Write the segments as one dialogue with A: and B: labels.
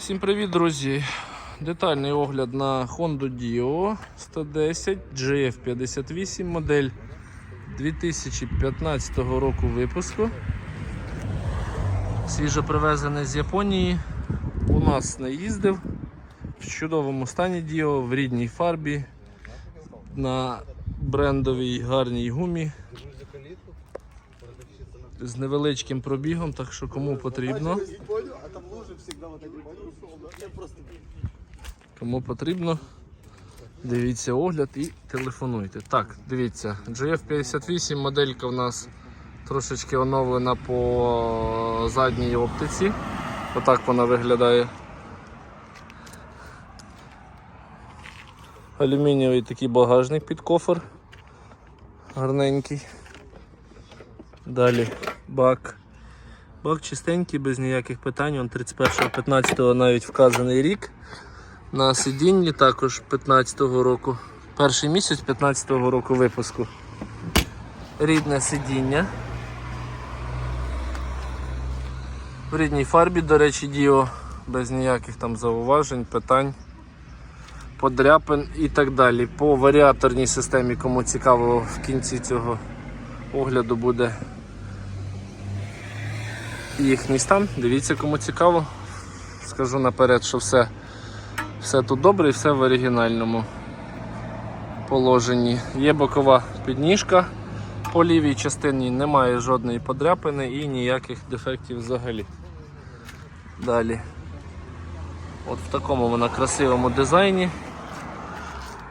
A: Всім привіт, друзі! Детальний огляд на Honda Dio 110 GF58 модель 2015 року випуску. Свіжо привезений з Японії. У нас не їздив. В чудовому стані Dio, в рідній фарбі, на брендовій гарній гумі. З невеличким пробігом, так що кому потрібно. Кому потрібно, дивіться огляд і телефонуйте. Так, дивіться, GF58 моделька в нас трошечки оновлена по задній оптиці. Отак вона виглядає. Алюмінієвий такий багажник під кофр. Гарненький. Далі бак. Бак чистенький, без ніяких питань. Он 31.15 навіть вказаний рік. На сидінні також 15-го року. Перший місяць 15-го року випуску. Рідне сидіння. В рідній фарбі, до речі, Діо без ніяких там зауважень, питань, подряпин і так далі. По варіаторній системі, кому цікаво, в кінці цього огляду буде їхній стан. Дивіться, кому цікаво. Скажу наперед, що все, все тут добре і все в оригінальному положенні. Є бокова підніжка. По лівій частині немає жодної подряпини і ніяких дефектів взагалі. Далі. От в такому вона красивому дизайні.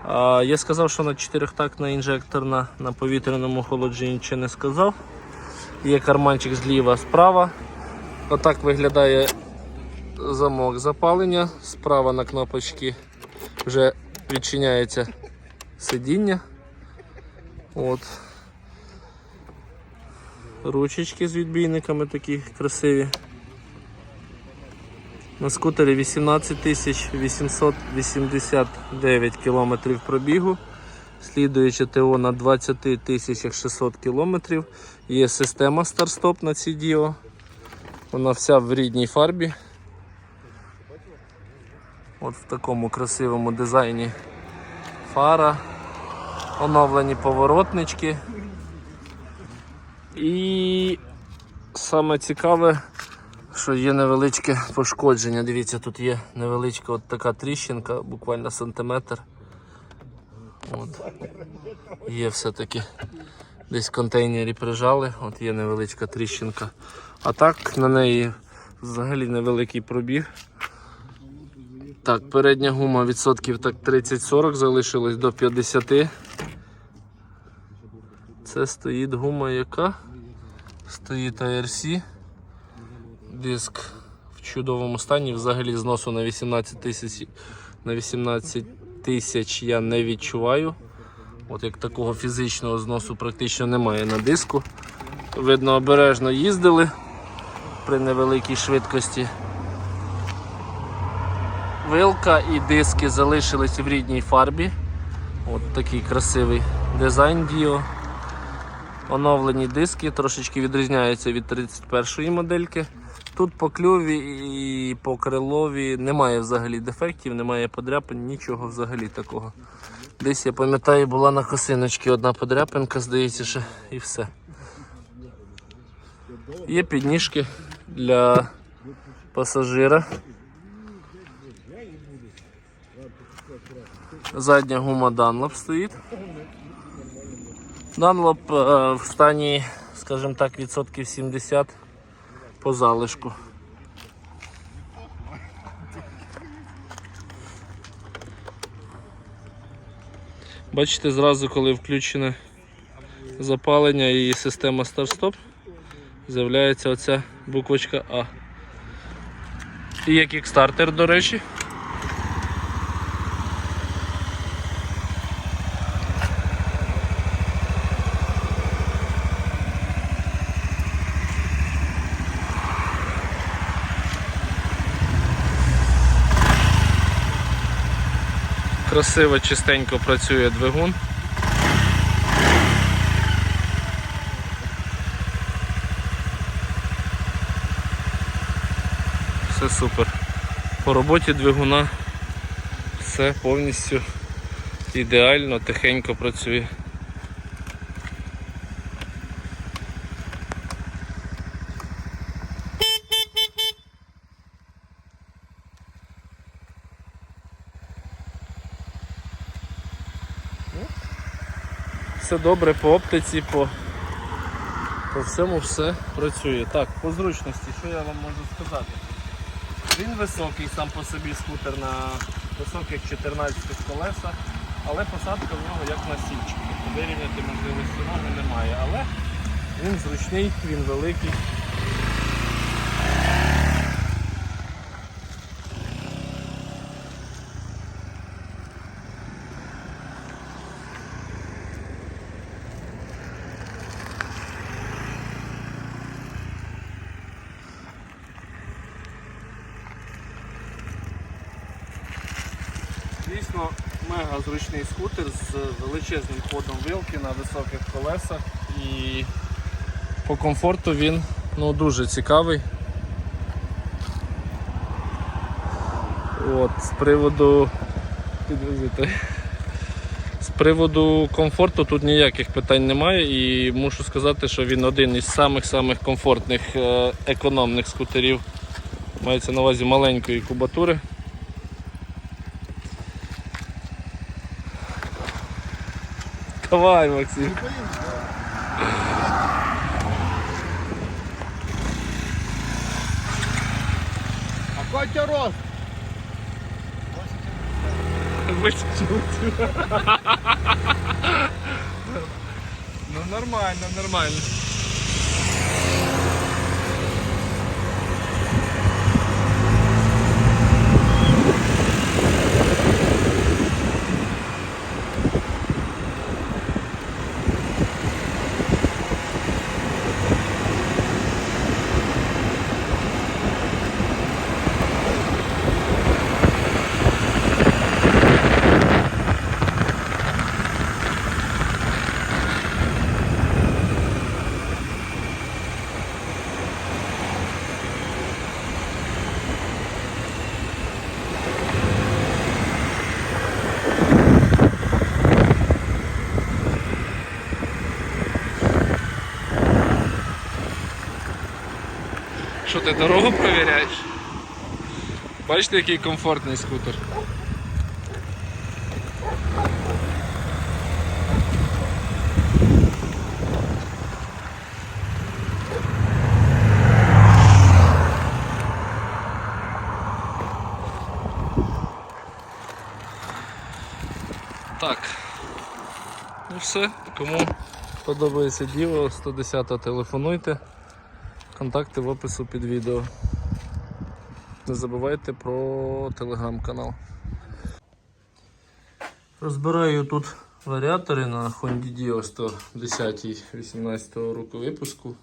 A: А, я сказав, що на чотирьохтактна інжекторна на повітряному охолодженні чи не сказав. Є карманчик зліва, справа. Отак виглядає замок запалення. Справа на кнопочці вже відчиняється сидіння. От. Ручечки з відбійниками такі красиві. На скутері 18 889 км пробігу. Слідуючи ТО на 20 600 км. Є система старт-стоп на цій Діо. Вона вся в рідній фарбі. От в такому красивому дизайні фара, оновлені поворотнички. І саме цікаве, що є невеличке пошкодження. Дивіться, тут є невеличка от така тріщинка, буквально сантиметр. От. Є все-таки десь в контейнері прижали, от є невеличка тріщинка. А так на неї взагалі невеликий пробіг. Так, передня гума відсотків так 30-40 залишилось до 50. Це стоїть гума яка? Стоїть ARC. Диск в чудовому стані. Взагалі зносу на 18 тисяч на 18 тисяч я не відчуваю. От як такого фізичного зносу практично немає на диску. Видно, обережно їздили при невеликій швидкості. Вилка і диски залишились в рідній фарбі. От такий красивий дизайн Dio. Оновлені диски трошечки відрізняються від 31-ї модельки. Тут по клюві і по крилові немає взагалі дефектів, немає подряпин, нічого взагалі такого. Десь я пам'ятаю, була на косиночці одна подряпинка, здається, ще і все. Є підніжки для пасажира. Задня гума Dunlop стоїть. Dunlop е, в стані, скажімо так, відсотків 70 по залишку. Бачите, зразу, коли включене запалення і система старт-стоп, з'являється оця буквочка А. І є кікстартер, до речі. Красиво, чистенько працює двигун. Все супер. По роботі двигуна все повністю ідеально, тихенько працює. Все добре по оптиці, по, по всьому все працює. Так, по зручності, що я вам можу сказати? Він високий сам по собі скутер на високих 14 колесах, але посадка в нього як на січці. Вирівняти можливості ноги немає, але він зручний, він великий. Дійсно, мега зручний скутер з величезним ходом вилки на високих колесах і по комфорту він ну, дуже цікавий. От, з приводу підвезити. З приводу комфорту тут ніяких питань немає і мушу сказати, що він один із самих-самих комфортних е, економних скутерів. Мається на увазі маленької кубатури. Давай, Максим.
B: А Котя рост?
A: Ну нормально, нормально. Що ти дорогу перевіряєш? Бачите, який комфортний скутер. Так. Ну все, кому подобається діло, 110 телефонуйте. Контакти в опису під відео. Не забувайте про телеграм-канал. Розбираю тут варіатори на Honda Dio 110 18 року випуску.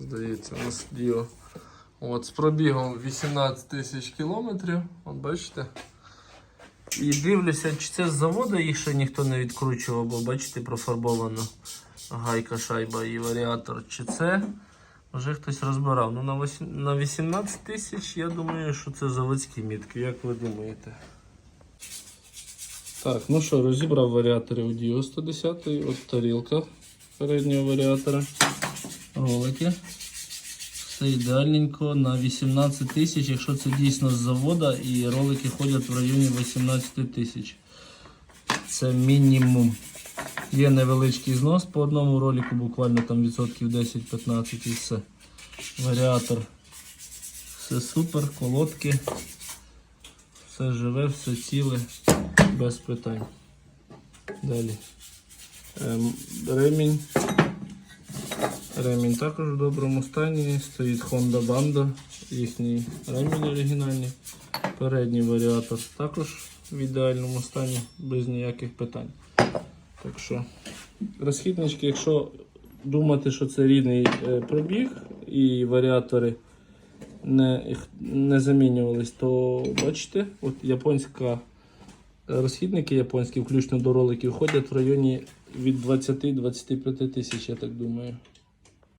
A: Здається, у нас Dio. От, з пробігом 18 тисяч кілометрів. От бачите. І дивлюся, чи це з заводу їх ще ніхто не відкручував, бо бачите, профарбовано гайка, шайба і варіатор. Чи це вже хтось розбирав. Ну, на 18 тисяч я думаю, що це заводські мітки. Як ви думаєте? Так, ну що, розібрав варіатори у Dio 110, от тарілка переднього варіатора. Ролики. Все ідеальненько на 18 тисяч, якщо це дійсно з завода, і ролики ходять в районі 18 тисяч. Це мінімум. Є невеличкий знос по одному ролику, буквально там відсотків 10-15 і все. Варіатор. Все супер, колодки. Все живе, все ціле, без питань. Далі. Ем, ремінь. Ремінь також в доброму стані. Стоїть Honda Banda, їхній ремінь оригінальний. Передній варіатор також в ідеальному стані, без ніяких питань. Так що, розхіднички, якщо думати, що це рідний е, пробіг і варіатори не, не замінювались, то бачите, от японська розхідники японські, включно до роликів, ходять в районі від 20-25 тисяч, я так думаю.